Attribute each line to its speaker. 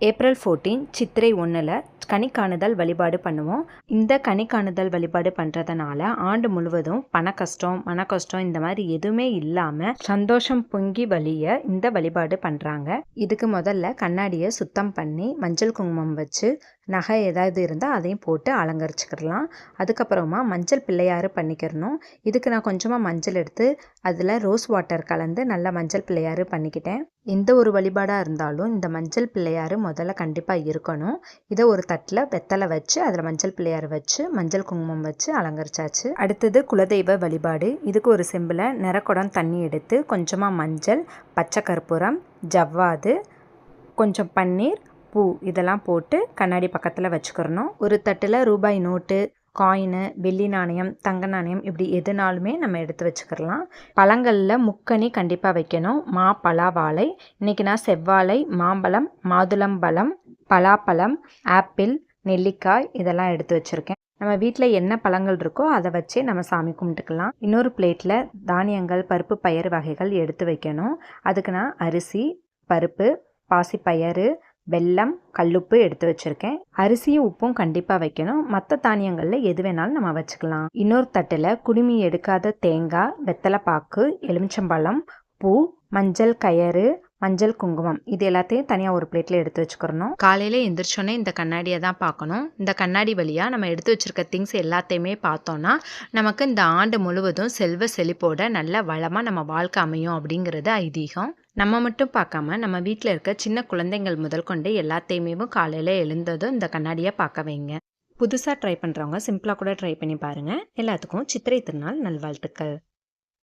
Speaker 1: April fourteen சித்திரை ஒன்றில் கணிக்காணுதல் வழிபாடு பண்ணுவோம். இந்த கணிக்காணுதல் வழிபாடு பண்ணுறதுனால ஆண்டு முழுவதும் பண கஷ்டம் மன கஷ்டம் இந்த மாதிரி எதுவுமே இல்லாமல் சந்தோஷம் பொங்கி வழிய இந்த வழிபாடு பண்ணுறாங்க இதுக்கு முதல்ல கண்ணாடியை சுத்தம் பண்ணி மஞ்சள் குங்குமம் வச்சு நகை ஏதாவது இருந்தால் அதையும் போட்டு அலங்கரிச்சுக்கிடலாம். அதுக்கப்புறமா மஞ்சள் பிள்ளையாறு பண்ணிக்கிறணும் இதுக்கு நான் கொஞ்சமாக மஞ்சள் எடுத்து அதில் ரோஸ் வாட்டர் கலந்து நல்லா மஞ்சள் பிள்ளையாறு பண்ணிக்கிட்டேன். எந்த ஒரு வழிபாடாக இருந்தாலும் இந்த மஞ்சள் பிள்ளையாறு முதல்ல கண்டிப்பாக இருக்கணும். இதை ஒரு தட்டில் வெத்தலை வச்சு அதில் மஞ்சள் பிள்ளையார் வச்சு மஞ்சள் குங்குமம் வச்சு அலங்கரிச்சாச்சு. அடுத்தது குலதெய்வ வழிபாடு. இதுக்கு ஒரு செம்பில் நிறக்குடம் தண்ணி எடுத்து கொஞ்சமாக மஞ்சள் பச்சை கற்பூரம் ஜவ்வாது கொஞ்சம் பன்னீர் பூ இதெல்லாம் போட்டு கண்ணாடி பக்கத்தில் வச்சுக்கிறணும். ஒரு தட்டில் ரூபாய் நோட்டு காயினு வெள்ளி நாணயம் தங்க நாணயம் இப்படி எதுனாலுமே நம்ம எடுத்து வச்சுக்கிறலாம். பழங்களில் முக்கனி கண்டிப்பாக வைக்கணும். மா பலா வாழை. இன்றைக்கி நான் செவ்வாழை மாம்பழம் மாதுளம்பழம் பலாப்பழம் ஆப்பிள் நெல்லிக்காய் இதெல்லாம் எடுத்து வச்சுருக்கேன். நம்ம வீட்டில் என்ன பழங்கள் இருக்கோ அதை வச்சே நம்ம சாமி கும்பிட்டுக்கலாம். இன்னொரு பிளேட்டில் தானியங்கள் பருப்பு பயிர் வகைகள் எடுத்து வைக்கணும். அதுக்கு நான் அரிசி பருப்பு பாசிப்பயறு வெல்லம் கல்லுப்பு எடுத்து வச்சுருக்கேன். அரிசியும் உப்பும் கண்டிப்பாக வைக்கணும். மற்ற தானியங்களில் எது வேணாலும் நம்ம வச்சுக்கலாம். இன்னொரு தட்டில் குடுமி எடுக்காத தேங்காய் வெத்தலை பாக்கு எலுமிச்சம்பழம் பூ மஞ்சள் கயறு மஞ்சள் குங்குமம். இது எல்லாத்தையும் தனியாக ஒரு பிளேட்டில் எடுத்து வச்சுக்கிறணும். காலையில் எந்திரிச்சோன்னே இந்த கண்ணாடியை தான் பார்க்கணும். இந்த கண்ணாடி வழியாக நம்ம எடுத்து வச்சுருக்க திங்ஸ் எல்லாத்தையுமே பார்த்தோன்னா நமக்கு இந்த ஆண்டு முழுவதும் செல்வ செழிப்போட நல்ல வளமாக நம்ம வாழ்க்கை அமையும் அப்படிங்கிறது ஐதீகம். நம்ம மட்டும் பார்க்காம நம்ம வீட்டில் இருக்க சின்ன குழந்தைங்கள் முதல் கொண்டு எல்லாத்தையுமே காலையில் எழுந்ததும் இந்த கண்ணாடியை பார்க்க வைங்க. புதுசாக ட்ரை பண்ணுறவங்க சிம்பிளாக கூட ட்ரை பண்ணி பாருங்கள் எல்லாத்துக்கும் சித்திரை திருநாள் நல்வாழ்த்துக்கள்.